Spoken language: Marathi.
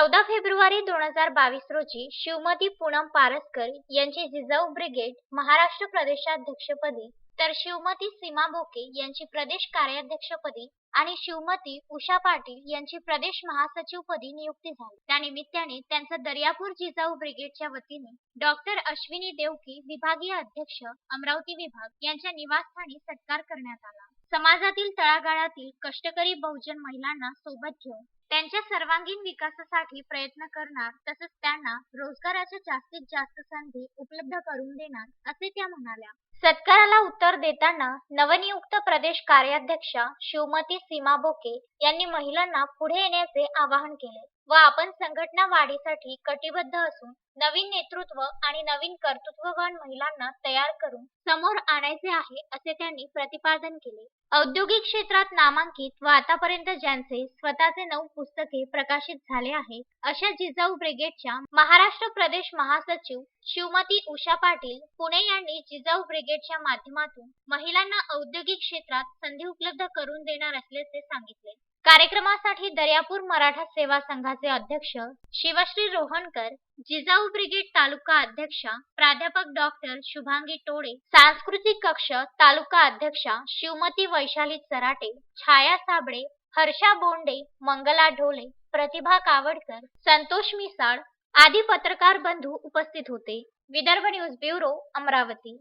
चौदा फेब्रुवारी दोन हजार बावीस रोजी शिवमती पूनम पारसकर यांची जिजाऊ ब्रिगेड महाराष्ट्र प्रदेशाध्यक्षपदी तर शिवमती सीमा बोके यांची प्रदेश कार्याध्यक्षपदी आणि शिवमती उषा पाटील यांची प्रदेश महासचिवपदी नियुक्ती झाली. त्यानिमित्ताने त्यांचा दर्यापूर जिजाऊ ब्रिगेडच्या वतीने डॉक्टर अश्विनी देवकी विभागीय अध्यक्ष अमरावती विभाग यांच्या निवासस्थानी सत्कार करण्यात आला. समाजातील तळागाळातील कष्टकरी बहुजन महिलांना सोबत घेऊन त्यांच्या सर्वांगीण विकासासाठी प्रयत्न करणार तसेच त्यांना रोजगाराच्या जास्तीत जास्त संधी उपलब्ध करून देणार असे त्या म्हणाल्या. सत्काराला उत्तर देताना नवनियुक्त प्रदेश कार्याध्यक्षा शिवमती सीमा बोके यांनी महिलांना पुढे येण्याचे आवाहन केले व आपण संघटना वाढीसाठी कटिबद्ध असून नवीन नेतृत्व आणि नवीन कर्तृत्ववान महिलांना तयार करून समोर आणायचे आहे असे त्यांनी प्रतिपादन केले. औद्योगिक क्षेत्रात नामांकित व आतापर्यंत ज्यांचे स्वतःचे नऊ पुस्तके प्रकाशित झाले आहेत अशा जिजाऊ ब्रिगेडच्या महाराष्ट्र प्रदेश महासचिव शिवमती उषा पाटील पुणे यांनी जिजाऊ ब्रिगेडच्या माध्यमातून महिलांना औद्योगिक क्षेत्रात संधी उपलब्ध करून देणार असल्याचे सांगितले. कार्यक्रमासाठी दर्यापूर मराठा सेवा संघाचे अध्यक्ष शिवश्री रोहनकर जिजाऊ ब्रिगेड तालुका अध्यक्षा प्राध्यापक डॉक्टर शुभांगी टोळे सांस्कृतिक कक्ष तालुका अध्यक्षा शिवमती वैशाली चराटे छाया साबळे हर्षा बोंडे मंगला ढोले प्रतिभा कावडकर संतोष मिसाळ आदी पत्रकार बंधू उपस्थित होते. Vidarbha news bureau Amravati.